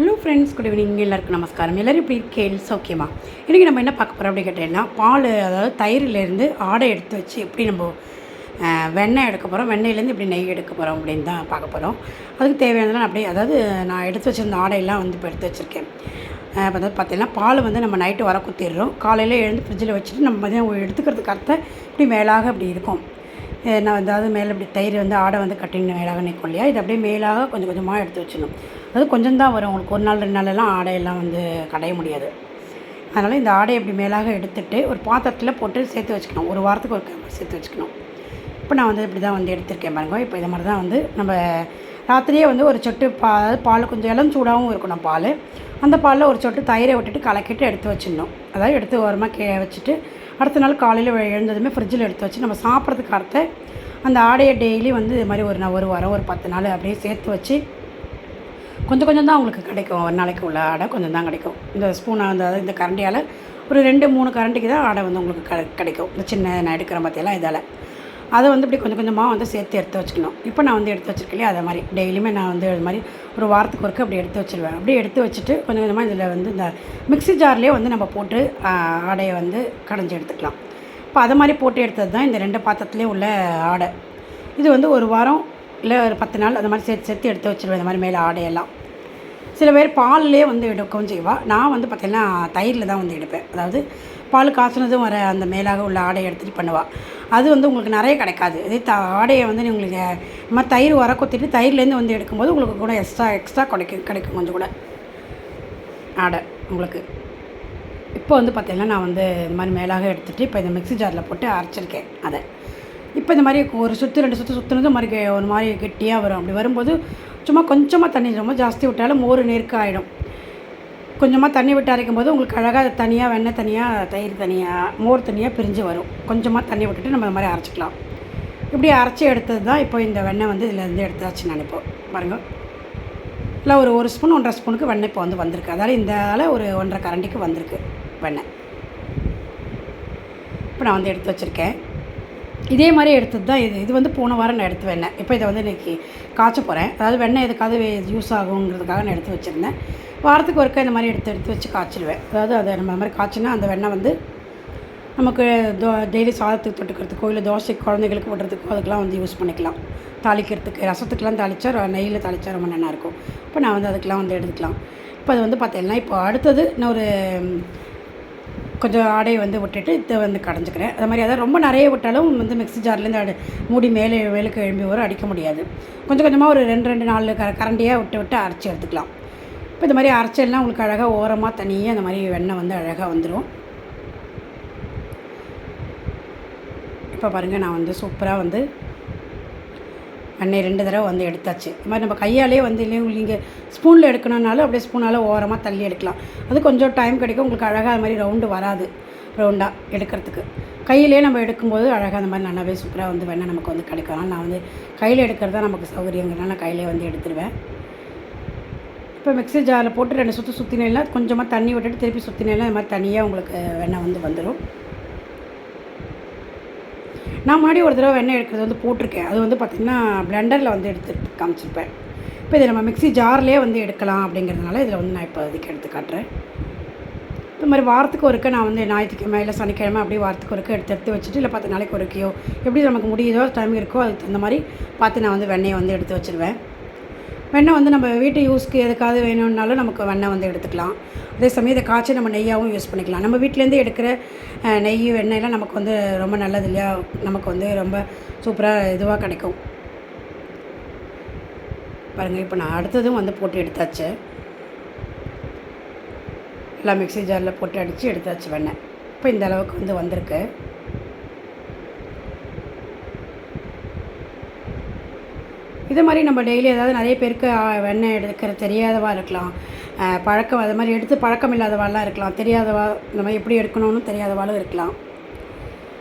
Hello friends good evening எல்லாருக்கும் நமஸ்காரம். எல்லோரும் இப்படி இருக்கேன் ஓகேம்மா இன்றைக்கி நம்ம என்ன பார்க்க போகிறோம் அப்படின்னு கேட்டீங்கன்னா பால் அதாவது தயிரிலேருந்து ஆடை எடுத்து வச்சு எப்படி நம்ம வெண்ணெய் எடுக்க போகிறோம் வெண்ணெயிலேருந்து இப்படி நெய் எடுக்க போகிறோம் அப்படின்னு தான் பார்க்க போகிறோம் அதுக்கு தேவையானதெல்லாம் அப்படியே அதாவது நான் எடுத்து வச்சிருந்த ஆடையெல்லாம் வந்து இப்போ எடுத்து வச்சுருக்கேன். இப்போ வந்து பார்த்தீங்கன்னா பால் வந்து நம்ம நைட்டு வர குத்திடுறோம். காலையில் எழுந்து ஃப்ரிட்ஜில் வச்சுட்டு நம்ம மதியம் எடுத்துக்கிறதுக்கு அர்த்தம் இப்படி மேலாக அப்படி இருக்கும். நான் அதாவது மேலே இப்படி தயிர் வந்து ஆடை வந்து கட்டிங் மேலாக நிற்கும் இல்லையா இது அப்படியே மேலாக கொஞ்சம் கொஞ்சமாக எடுத்து வச்சிடணும். அது கொஞ்சம் தான் வரும். உங்களுக்கு ஒரு நாள் ரெண்டு நாளெல்லாம் ஆடையெல்லாம் வந்து கடைய முடியாது. அதனால் இந்த ஆடையை இப்படி மேலாக எடுத்துகிட்டு ஒரு பாத்திரத்தில் போட்டு சேர்த்து வச்சுக்கணும். ஒரு வாரத்துக்கு ஒரு சேர்த்து வச்சுக்கணும். இப்போ நான் வந்து இப்படி தான் வந்து எடுத்திருக்கேன் பாருங்க. இப்போ இது மாதிரி தான் வந்து நம்ம ராத்திரியே வந்து ஒரு சொட்டு பா அதாவது பால் கொஞ்சம் இளம் சூடாகவும் இருக்கணும் பால். அந்த பாலில் ஒரு சொட்டு தயிரை விட்டுட்டு கலக்கிட்டு எடுத்து வச்சிடணும். அதாவது எடுத்து ஓரமாக கீழே வச்சுட்டு அடுத்த நாள் காலையில் எழுந்ததுமே ஃப்ரிட்ஜில் எடுத்து வச்சு நம்ம சாப்பிட்றதுக்கு அடுத்த அந்த ஆடையை டெய்லி வந்து இது மாதிரி ஒரு நா- ஒரு வாரம் ஒரு பத்து நாள் அப்படியே சேர்த்து வச்சு கொஞ்சம் கொஞ்சம் தான் உங்களுக்கு கிடைக்கும். ஒரு நாளைக்கு உள்ள ஆடை கொஞ்சம் தான் கிடைக்கும். இந்த ஸ்பூன் அந்த அதாவது இந்த கரண்டியால் ஒரு ரெண்டு மூணு கரண்டிக்கு தான் ஆடை வந்து உங்களுக்கு க கிடைக்கும். இந்த சின்ன நான் எடுக்கிற பார்த்தியெல்லாம் இதால். அதை வந்து இப்படி கொஞ்சம் கொஞ்சமாக வந்து சேர்த்து எடுத்து வச்சுக்கணும். இப்போ நான் வந்து எடுத்து வச்சுருக்கேன் இல்லையா? அதை மாதிரி. டெய்லியுமே நான் வந்து அது மாதிரி ஒரு வாரத்துக்கு ஒருக்க அப்படி எடுத்து வச்சிருவேன். அப்படியே எடுத்து வச்சுட்டு கொஞ்சம் கொஞ்சமாக இதில் வந்து இந்த மிக்சி ஜார்லேயே வந்து நம்ம போட்டு ஆடையை வந்து கடைஞ்சி எடுத்துக்கலாம். இப்போ அதை மாதிரி போட்டு எடுத்தது தான் இந்த ரெண்டு பாத்திரத்துலேயும் உள்ள ஆடை. இது வந்து ஒரு வாரம் இல்லை ஒரு பத்து நாள் அந்த மாதிரி சேர்த்து சேர்த்து எடுத்து வச்சிருவேன் இந்த மாதிரி மேலே ஆடையெல்லாம். சில பேர் பால்லே வந்து எடுக்கவும் செய்வா. நான் வந்து பார்த்திங்கன்னா தயிரில் தான் வந்து எடுப்பேன். அதாவது பால் காய்ச்சினதும் வர அந்த மேலாக உள்ள ஆடையை எடுத்துகிட்டு பண்ணுவாள் அது வந்து உங்களுக்கு நிறைய கிடைக்காது. இதே த ஆடையை வந்து நீ உங்களுக்கு நம்ம மாதிரி தயிர் வர கொத்திட்டு தயிர்லேருந்து வந்து எடுக்கும்போது உங்களுக்கு கூட எக்ஸ்ட்ரா எக்ஸ்ட்ரா கிடைக்கும் கிடைக்கும் கொஞ்சம் கூட. ஆடை உங்களுக்கு. இப்போ வந்து பார்த்திங்கன்னா நான் வந்து இந்த மாதிரி மேலாக எடுத்துகிட்டு இப்போ இந்த மிக்ஸி ஜாரில் போட்டு அரைச்சிருக்கேன் அதை. இப்போ இந்த மாதிரி ஒரு சுற்று ரெண்டு சுற்று சுற்றுனதும் மாதிரி ஒரு மாதிரி கெட்டியாக வரும். அப்படி வரும்போது சும்மா கொஞ்சமாக தண்ணி ரொம்ப ஜாஸ்தி விட்டாலும் மோர் நெருக்க ஆகிடும் கொஞ்சமாக தண்ணி விட்டு அரைக்கும் போது உங்களுக்கு அழகாக தனியாக வெண்ணெய் தனியாக தயிர் தனியாக மோர் தனியாக பிரிஞ்சு வரும். கொஞ்சமாக தண்ணி விட்டுட்டு நம்ம இந்த மாதிரி அரைச்சிக்கலாம். இப்படி அரைச்சி எடுத்தது தான் இப்போ இந்த வெண்ணெய் வந்து இதிலேருந்து எடுத்தாச்சு நான் இப்போ. பாருங்கள் இல்லை ஒரு ஒரு ஸ்பூன் ஒன்றரை ஸ்பூனுக்கு வெண்ணெய் இப்போ வந்து வந்திருக்கு. அதாவது இந்த ஆள் ஒரு ஒன்றரை கரண்டிக்கு வந்திருக்கு வெண்ணெய். இப்போ நான் வந்து எடுத்து வச்சுருக்கேன். இதே மாதிரி எடுத்தது தான் இது. இது வந்து போன வாரம் நான் எடுத்து வெண்ணெய். இப்போ இதை வந்து இன்றைக்கி காய்ச்ச போகிறேன் அதாவது வெண்ணெய் எதுக்காவது யூஸ் ஆகுங்கிறதுக்காக நான் எடுத்து வச்சுருந்தேன். வாரத்துக்கு ஒருக்கா இந்த மாதிரி எடுத்து எடுத்து வச்சு காய்ச்சிடுவேன் அதாவது அதை நம்ம அந்த மாதிரி காய்ச்சினா அந்த வெண்ணெய் வந்து நமக்கு தோ டெய்லி சாதத்துக்கு தொட்டுக்கிறதுக்கோ இல்லை தோசைக்கு குழந்தைகளுக்கு விடுறதுக்கோ அதுக்கெலாம் வந்து யூஸ் பண்ணிக்கலாம். தாளிக்கிறதுக்கு ரசத்துக்கெலாம் தாளித்தா ர- நெய்யில் தாளித்தா ரொம்ப நல்லா இருக்கும். இப்போ நான் வந்து அதுக்கெலாம் வந்து எடுத்துக்கலாம். இப்போ அது வந்து பார்த்தீங்கன்னா இப்போ அடுத்தது நான் ஒரு கொஞ்சம் ஆடையை வந்து விட்டுட்டு இதை வந்து கடைஞ்சிக்கிறேன். அது மாதிரி அதாவது ரொம்ப நிறைய விட்டாலும் வந்து மிக்ஸி ஜார்லேருந்து அடி மூடி மேலே மேலுக்கு எழும்பி வரும் அடிக்க முடியாது. கொஞ்சம் கொஞ்சமாக ஒரு ரெண்டு ரெண்டு நாலு க கரண்டியாக விட்டு விட்டு அரைச்சி எடுத்துக்கலாம். இப்போ இந்த மாதிரி அரைச்செல்லாம் உங்களுக்கு அழகாக ஓரமாக தனியாக அந்த மாதிரி வெண்ணெய் வந்து அழகாக வந்துடும் இப்போ பாருங்கள் நான் வந்து சூப்பராக வந்து எண்ணெய் ரெண்டு தடவை வந்து எடுத்தாச்சு. இது மாதிரி நம்ம கையாலே வந்து இல்லையா நீங்கள் ஸ்பூனில் எடுக்கணுன்னாலும் அப்படியே ஸ்பூனால் ஓரமாக தள்ளி எடுக்கலாம். அது கொஞ்சம் டைம் கிடைக்கும் உங்களுக்கு அழகாக அது மாதிரி ரவுண்டு வராது ரவுண்டாக எடுக்கிறதுக்கு. கையிலே நம்ம எடுக்கும்போது அழகாக அந்த மாதிரி நல்லாவே சூப்பராக வந்து வேணால் நமக்கு வந்து கிடைக்கும். நான் வந்து கையில் எடுக்கிறது தான் நமக்கு சௌகரியங்கிறனால நான் கையிலே வந்து எடுத்துருவேன். இப்போ மிக்ஸி ஜாரில் போட்டு ரெண்டு சுற்று சுற்றினா கொஞ்சமாக தண்ணி விட்டுட்டு திருப்பி சுற்றினா இந்த மாதிரி தனியாக உங்களுக்கு வெண்ணெய் வந்து வந்துடும் நான் முன்னாடி ஒரு தடவை வெண்ணெய் எடுக்கிறது வந்து போட்டிருக்கேன். அது வந்து பார்த்திங்கன்னா பிளெண்டரில் வந்து எடுத்து காமிச்சிருப்பேன். இப்போ இதை நம்ம மிக்ஸி ஜார்லேயே வந்து எடுக்கலாம் அப்படிங்கிறதுனால இதில் வந்து நான் இப்போ இதுக்கு எடுத்து காட்டுறேன். இந்த மாதிரி வாரத்துக்கு ஒருக்க நான் வந்து ஞாயிற்றுக்கிழமை இல்லை சனிக்கிழமை அப்படியே வாரத்துக்கு ஒருக்க எடுத்து எடுத்து வச்சுட்டு இல்லை பத்து நாளைக்கு ஒருக்கையோ எப்படி நமக்கு முடியுதோ டைம் இருக்கோ அதுக்கு தகுந்த மாதிரி பார்த்து நான் வந்து வெண்ணெயை வந்து எடுத்து வச்சுருவேன். வெண்ணெய் வந்து நம்ம வீட்டு யூஸ்க்கு எதுக்காவது வேணும்னாலும் நமக்கு வெண்ணெய் வந்து எடுத்துக்கலாம். அதே சமயம் இதை காய்ச்சி நம்ம நெய்யாகவும் யூஸ் பண்ணிக்கலாம். நம்ம வீட்டிலேருந்து எடுக்கிற நெய் வெண்ணெய்லாம் நமக்கு வந்து ரொம்ப நல்லது இல்லையா? நமக்கு வந்து ரொம்ப சூப்பராக இதுவாக கிடைக்கும். பாருங்கள் இப்போ நான் அடுத்ததும் வந்து போட்டு எடுத்தாச்சு. எல்லாம் மிக்ஸி ஜாரில் போட்டு அடித்து எடுத்தாச்சு வெண்ணெய். இப்போ இந்த அளவுக்கு வந்து வந்திருக்கு. இது மாதிரி நம்ம டெய்லி ஏதாவது நிறைய பேருக்கு வெண்ணெய் எடுக்கிற தெரியாதவா இருக்கலாம். பழக்கம் அது மாதிரி எடுத்து பழக்கம் இல்லாதவாலாம் இருக்கலாம். தெரியாதவா இந்த மாதிரி எப்படி எடுக்கணும்னு தெரியாதவாலும் இருக்கலாம்.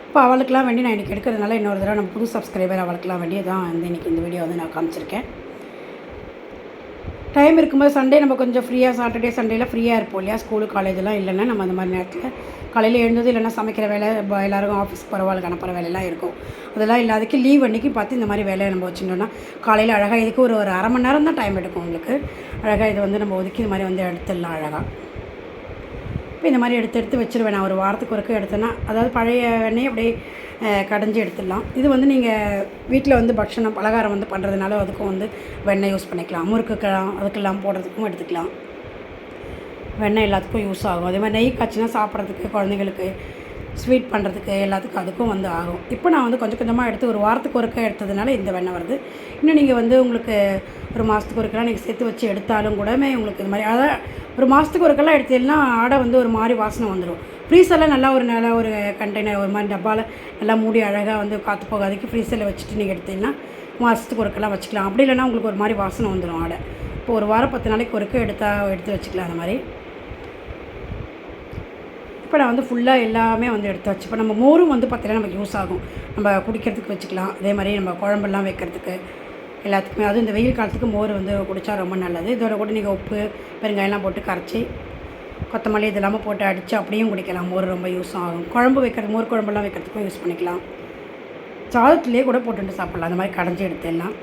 இப்போ அவளுக்கெலாம் வேண்டி நான் இன்றைக்கி எடுக்கிறதுனால இன்னொரு தடவை நம்ம புது சப்ஸ்கிரைபர் அவளுக்கெலாம் வேண்டியதான் வந்து இன்றைக்கி இந்த வீடியோ வந்து நான் காமிச்சிருக்கேன். டைம் இருக்கும்போது சண்டே நம்ம கொஞ்சம் ஃப்ரீயாக சாட்டர்டே சண்டேல ஃப்ரீயாக இருப்போம் இல்லையா? ஸ்கூலு காலேஜெலாம் இல்லைன்னா நம்ம அந்த மாதிரி நேரத்தில் காலையில் எழுந்தது இல்லைன்னா சமைக்கிற வேலை எல்லாருக்கும் ஆஃபீஸ் பரவாயில்ல அனுப்புகிற வேலையெல்லாம் இருக்கும். அதெல்லாம் இல்லாதக்கு லீவ் அன்றைக்கி பார்த்து இந்த மாதிரி வேலையை நம்ம வச்சுட்டோம்னா காலையில் அழகாக இதுக்கு ஒரு ஒரு அரை மணி நேரம் தான் டைம் எடுக்கும் உங்களுக்கு. அழகாக இதை வந்து நம்ம ஒதுக்கி இந்த மாதிரி வந்து எடுத்துடலாம் அழகாக இப்போ இந்த மாதிரி எடுத்து எடுத்து வச்சிருவேன். நான் ஒரு வாரத்துக்கு ஒருக்க எடுத்தேன்னா அதாவது பழைய எண்ணெயை அப்படியே கடைஞ்சி எடுத்துடலாம். இது வந்து நீங்கள் வீட்டில் வந்து பக்ஷணம் பலகாரம் வந்து பண்ணுறதுனால அதுக்கும் வந்து வெண்ணெய் யூஸ் பண்ணிக்கலாம். முறுக்குக்கெல்லாம் அதுக்கெல்லாம் போடுறதுக்கும் எடுத்துக்கலாம். வெண்ணெய் எல்லாத்துக்கும் யூஸ் ஆகும். அதே மாதிரி நெய் காய்ச்சினா சாப்பிட்றதுக்கு குழந்தைங்களுக்கு ஸ்வீட் பண்ணுறதுக்கு எல்லாத்துக்கும் அதுக்கும் வந்து ஆகும். இப்போ நான் வந்து கொஞ்சம் கொஞ்சமாக எடுத்து ஒரு வாரத்துக்கு ஒருக்க எடுத்ததுனால இந்த வெண்ணெய் வருது. இன்னும் நீங்கள் வந்து உங்களுக்கு ஒரு மாதத்துக்கு ஒருக்கெல்லாம் நீங்கள் சேர்த்து வச்சு எடுத்தாலும் கூடமே உங்களுக்கு இது மாதிரி அதான் ஒரு மாதத்துக்கு ஒருக்கெல்லாம் எடுத்தீங்கன்னா ஆடை வந்து ஒரு மாதிரி வாசனை வந்துடும் ஃப்ரீசரில் நல்லா ஒரு நல்லா ஒரு கண்டெய்னர் ஒரு மாதிரி டப்பாவில் நல்லா மூடி அழகாக வந்து காற்று போகாதுக்கு ஃப்ரீசரில் வச்சுட்டு நீங்கள் எடுத்தீங்கன்னா மாதத்துக்கு ஒருக்கெல்லாம் வச்சுக்கலாம். அப்படி இல்லைன்னா உங்களுக்கு ஒரு மாதிரி வாசனை வந்துடும் ஆடை. இப்போ ஒரு வாரம் பத்து நாளைக்கு ஒருக்க எடுத்தால் எடுத்து வச்சுக்கலாம் அந்த மாதிரி. இப்போ நான் வந்து ஃபுல்லாக எல்லாமே வந்து எடுத்து வச்சு இப்போ நம்ம மோரும் வந்து பார்த்தீங்கன்னா நமக்கு யூஸ் ஆகும். நம்ம குடிக்கிறதுக்கு வச்சுக்கலாம். அதே மாதிரி நம்ம குழம்பெல்லாம் வைக்கிறதுக்கு எல்லாத்துக்குமே. அதுவும் இந்த வெயில் காலத்துக்கு மோர் வந்து குடித்தா ரொம்ப நல்லது. இதோட கூட நீங்கள் உப்பு பெருங்காயெல்லாம் போட்டு கரைச்சி கொத்தமல்லி இதெல்லாமல் போட்டு அடித்து அப்படியும் குடிக்கலாம். மோர் ரொம்ப யூஸ் ஆகும். குழம்பு வைக்கிறது மோர் குழம்புலாம் வைக்கிறதுக்கும் யூஸ் பண்ணிக்கலாம். சாதத்துலேயே கூட போட்டுட்டு சாப்பிட்லாம். அந்த மாதிரி கடைஞ்சி எடுத்துடலாம்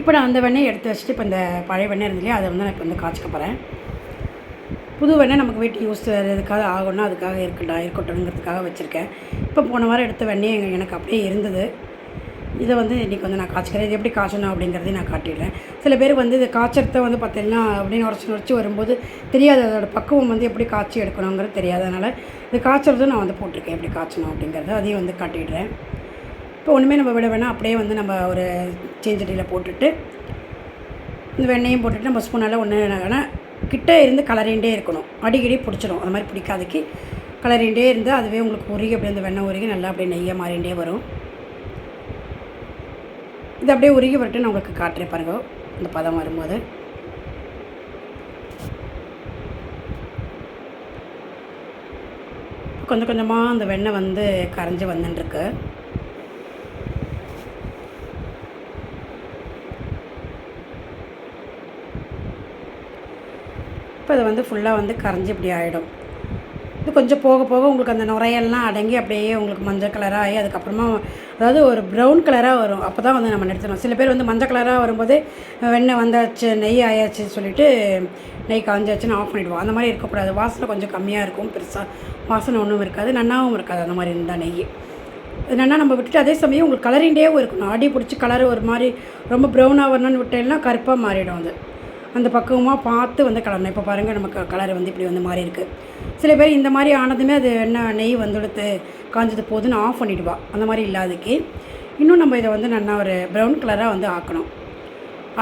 இப்போ நான் அந்த வெண்ணெய் எடுத்து வச்சுட்டு இப்போ இந்த பழைய வெண்ணெய் இருந்து அதை வந்து நான் இப்போ வந்து காய்ச்சிக்க போகிறேன் புது வெண்ணெய் நமக்கு வீட்டு யூஸ் எதுக்காக ஆகணும்னா அதுக்காக இருக்கட்டா இருக்கட்டும்ங்கிறதுக்காக வச்சுருக்கேன். இப்போ போன வாரம் எடுத்த வெண்ணெய் எனக்கு அப்படியே இருந்தது. இதை வந்து இன்றைக்கி வந்து நான் காய்ச்சிக்கிறேன். இது எப்படி காய்ச்சணும் அப்படிங்கிறதையும் நான் காட்டிடுறேன். சில பேர் வந்து இது காய்ச்சறத வந்து பார்த்தீங்கன்னா அப்படின்னு உடச்சி உடச்சி வரும்போது தெரியாது. அதோட பக்குவம் வந்து எப்படி காய்ச்சி எடுக்கணுங்கிறது தெரியாதனால இது காய்ச்சறதும் நான் வந்து போட்டிருக்கேன். எப்படி காய்ச்சணும் அப்படிங்கிறத அதையும் வந்து காட்டிடுறேன். இப்போ ஒன்றுமே நம்ம விட வேணால் அப்படியே வந்து நம்ம ஒரு சேஞ்சடியில் போட்டுட்டு இந்த வெண்ணெயும் போட்டுட்டு நம்ம ஸ்பூனால் ஒன்று ஆனால் கிட்டே இருந்து கலரிண்டே இருக்கணும்? அடிக்கடி பிடிச்சிடும் அந்த மாதிரி பிடிக்காதக்கு கலரிண்டே இருந்து அதுவே உங்களுக்கு உருகி அப்படியே அந்த வெண்ணெய் உருகி நல்லா அப்படியே நெய்யாக மாறிண்டே வரும். இது அப்படியே உருகி வரட்டு நான் உங்களுக்கு காட்டுறேன் பாருங்க. இந்த பதம் வரும்போது. கொஞ்சம் கொஞ்சமாக அந்த வெண்ணெய் வந்து கரைஞ்சி வந்துட்டுருக்கு இப்போ இது வந்து ஃபுல்லாக வந்து கரைஞ்சி இப்படி ஆகிடும் இது கொஞ்சம் போக போக உங்களுக்கு அந்த நுரையெல்லாம் அடங்கி அப்படியே உங்களுக்கு மஞ்சள் கலராக ஆகி அதுக்கப்புறமா அதாவது ஒரு ப்ரௌன் கலராக வரும். அப்போ தான் வந்து நம்ம நிறுத்தணும் சில பேர் வந்து மஞ்சள் கலராக வரும்போது வெண்ணெய் வந்தாச்சு நெய் ஆயாச்சுன்னு சொல்லிட்டு நெய் காஞ்சாச்சுன்னு ஆஃப் பண்ணிவிடுவோம் அந்த மாதிரி இருக்கக்கூடாது. வாசனை கொஞ்சம் கம்மியாக இருக்கும் பெருசாக வாசனை ஒன்றும் இருக்காது. நன்னாவும் இருக்காது. அந்த மாதிரி இருந்தால் நெய். என்னென்னா நம்ம விட்டுட்டு அதே சமயம் உங்களுக்கு கலரிண்டேவும் இருக்கணும். அடி பிடிச்சி கலர் ஒரு மாதிரி ரொம்ப ப்ரௌனாக வரணும்னு விட்டேன்னா கருப்பாக மாறிடும் அது. அந்த பக்குவமாக பார்த்து வந்து கலரணும். இப்போ பாருங்கள் நமக்கு கலர் வந்து இப்படி வந்து மாறி இருக்குது சில பேர் இந்த மாதிரி ஆனதுமே அது என்ன நெய் வந்துடுத்து காஞ்சது போதுன்னு ஆஃப் பண்ணிவிடுவா அந்த மாதிரி இல்லாதக்கு இன்னும் நம்ம இதை வந்து நல்லா ஒரு ப்ரௌன் கலராக வந்து ஆக்கணும்.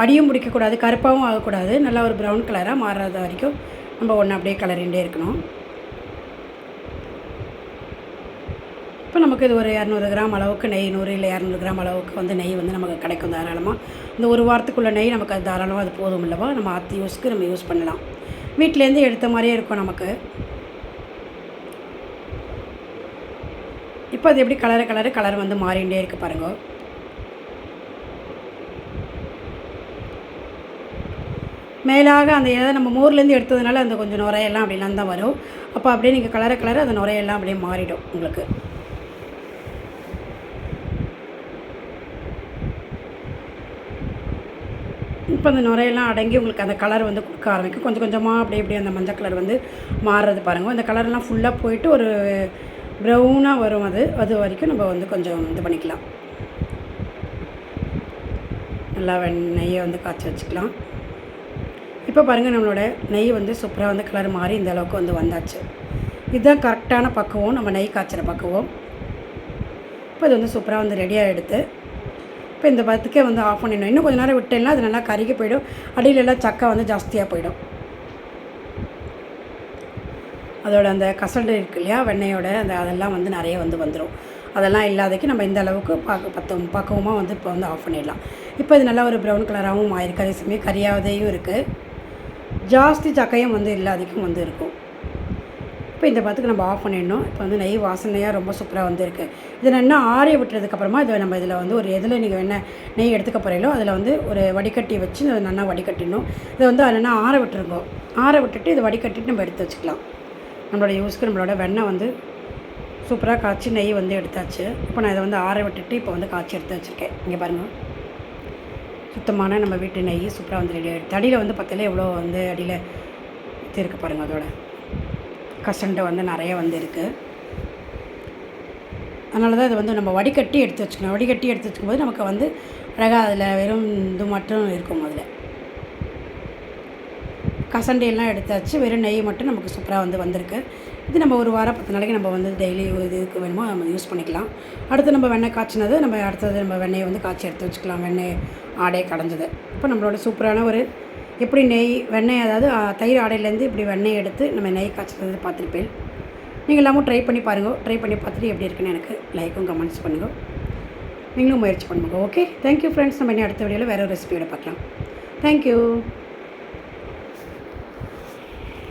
அடியும் பிடிக்கக்கூடாது கருப்பாகவும் ஆகக்கூடாது. நல்லா ஒரு ப்ரௌன் கலராக மாறாத வரைக்கும் நம்ம ஒன்று அப்படியே கலரிண்டே இருக்கணும். இப்போ நமக்கு இது ஒரு இரநூறு கிராம் அளவுக்கு நெய் நூறு இல்லை இரநூறு கிராம் அளவுக்கு வந்து நெய் வந்து நமக்கு கிடைக்கும் தாராளமாக இந்த ஒரு வாரத்துக்குள்ள நெய் நமக்கு அது தாராளமாக அது போதும் இல்லவா? நம்ம அத்தி யூஸ்க்கு நம்ம யூஸ் பண்ணலாம். வீட்டிலேருந்து எடுத்த மாதிரியே இருக்கும் நமக்கு. இப்போ அது எப்படி கலர் கலரு கலர் வந்து மாறிண்டே இருக்கு பாருங்க. மேலாக அந்த இதை நம்ம மோர்லேருந்து எடுத்ததுனால அந்த கொஞ்சம் நுரையெல்லாம் அப்படிலாம் தான் வரும். அப்போ அப்படியே நீங்கள் கலர கலர் அந்த நுரையெல்லாம் அப்படியே மாறிடும் உங்களுக்கு. இப்போ அந்த நுரையெல்லாம் அடங்கி உங்களுக்கு அந்த கலர் வந்து கொடுக்க ஆரம்பிக்கும். கொஞ்சம் கொஞ்சமாக அப்படியே அப்படியே அந்த மஞ்சள் கலர் வந்து மாறுறது பாருங்கள் அந்த கலர்லாம் ஃபுல்லாக போயிட்டு ஒரு ப்ரௌனாக வரும் அது. அது வரைக்கும் நம்ம வந்து கொஞ்சம் இது பண்ணிக்கலாம். நல்லா நெய்யை வந்து காய்ச்சி வச்சுக்கலாம். இப்போ பாருங்கள் நம்மளோட நெய் வந்து சூப்பராக வந்து கலர் மாறி இந்த அளவுக்கு வந்து வந்தாச்சு. இதுதான் கரெக்டான பக்குவம். நம்ம நெய் காய்ச்சிற பக்குவம். இப்போ இது வந்து சூப்பராக வந்து ரெடியாக எடுத்து இப்போ இந்த பத்துக்கே வந்து ஆஃப் பண்ணிடணும். இன்னும் கொஞ்சம் நேரம் விட்டேன்னா அது நல்லா கருகி போயிடும். அடியிலெல்லாம் சக்கை வந்து ஜாஸ்தியாக போயிடும். அதோட அந்த கசடு இருக்கு இல்லையா? வெண்ணெயோட அந்த அதெல்லாம் வந்து நிறைய வந்து வந்துடும் அதெல்லாம் இல்லாதக்கு நம்ம இந்த அளவுக்கு பார்க்க பத்தம் பக்குவமாக வந்து இப்போ வந்து ஆஃப் பண்ணிடலாம். இப்போ இது நல்லா ஒரு ப்ரௌன் கலராகவும் ஆயிருக்கு. அதே சமயம் கரியாவதையும் இருக்குது ஜாஸ்தி சக்கையும் வந்து இல்லாதக்கும் வந்து இருக்கும். இப்போ இந்த பத்துக்கு நம்ம ஆஃப் பண்ணிடணும். இப்போ வந்து நெய் வாசனையாக ரொம்ப சூப்பராக வந்துருக்கு. இதை என்ன ஆறிய விட்டுறதுக்கப்புறமா இதை நம்ம இதில் வந்து ஒரு எதில் நீங்கள் என்ன நெய் எடுத்துக்க போகிறீங்களோ அதில் வந்து ஒரு வடிகட்டி வச்சு அதை நல்லா வடிகட்டிடணும். இதை வந்து அதில் என்ன ஆற விட்டுருக்கோம் ஆற விட்டுட்டு இதை வடிகட்டிட்டு நம்ம எடுத்து வச்சுக்கலாம். நம்மளோட யூஸ்க்கு நம்மளோட வெண்ணெய் வந்து சூப்பராக காய்ச்சி நெய் வந்து எடுத்தாச்சு. இப்போ நான் இதை வந்து ஆற விட்டுட்டு இப்போ வந்து காய்ச்சி எடுத்து வச்சுருக்கேன். இங்கே பாருங்கள் சுத்தமான நம்ம வீட்டு நெய் சூப்பராக வந்து ரெடி ஆகிடுது அடியில் வந்து பார்த்தீங்கன்னா எவ்வளோ வந்து அடியில் இருக்க பாருங்கள் அதோட. கசண்டை வந்து நிறைய வந்து இருக்குது அதனால தான் இது வந்து நம்ம வடிகட்டி எடுத்து வச்சுக்கணும். வடிகட்டி எடுத்து வச்சுக்கும்போது நமக்கு வந்து அழகாக அதில் வெறும் இது மட்டும் இருக்கும் அதில். கசண்டையெல்லாம் எடுத்தாச்சு. வெறும் நெய் மட்டும் நமக்கு சூப்பராக வந்து வந்திருக்கு. இது நம்ம ஒரு வாரம் பத்து நாளைக்கு நம்ம வந்து டெய்லி இதுக்கு வேணுமோ நம்ம யூஸ் பண்ணிக்கலாம். அடுத்து நம்ம வெண்ணெய் காய்ச்சினது நம்ம அடுத்தது நம்ம வெண்ணெயை வந்து காய்ச்சி எடுத்து வச்சுக்கலாம். வெண்ணெய் ஆடே கடைஞ்சது. இப்போ நம்மளோட சூப்பரான ஒரு எப்படி நெய் வெண்ணெய் அதாவது தயிர் ஆடையிலேருந்து இப்படி வெண்ணெய் எடுத்து நம்ம நெய் காய்ச்சது பார்த்துருப்பேன். நீங்கள் எல்லாமும் ட்ரை பண்ணி பாருங்கள் ட்ரை பண்ணி பார்த்துட்டு எப்படி இருக்குன்னு எனக்கு லைக்கும் கமெண்ட்ஸ் பண்ணுங்கள் நீங்களும் முயற்சி பண்ணுங்க. ஓகே தேங்க்யூ ஃப்ரெண்ட்ஸ் நம்ம இன்னும் அடுத்த வீடியோவில் வேறு ஒரு ரெசிபியோட பார்க்கலாம். தேங்க்யூ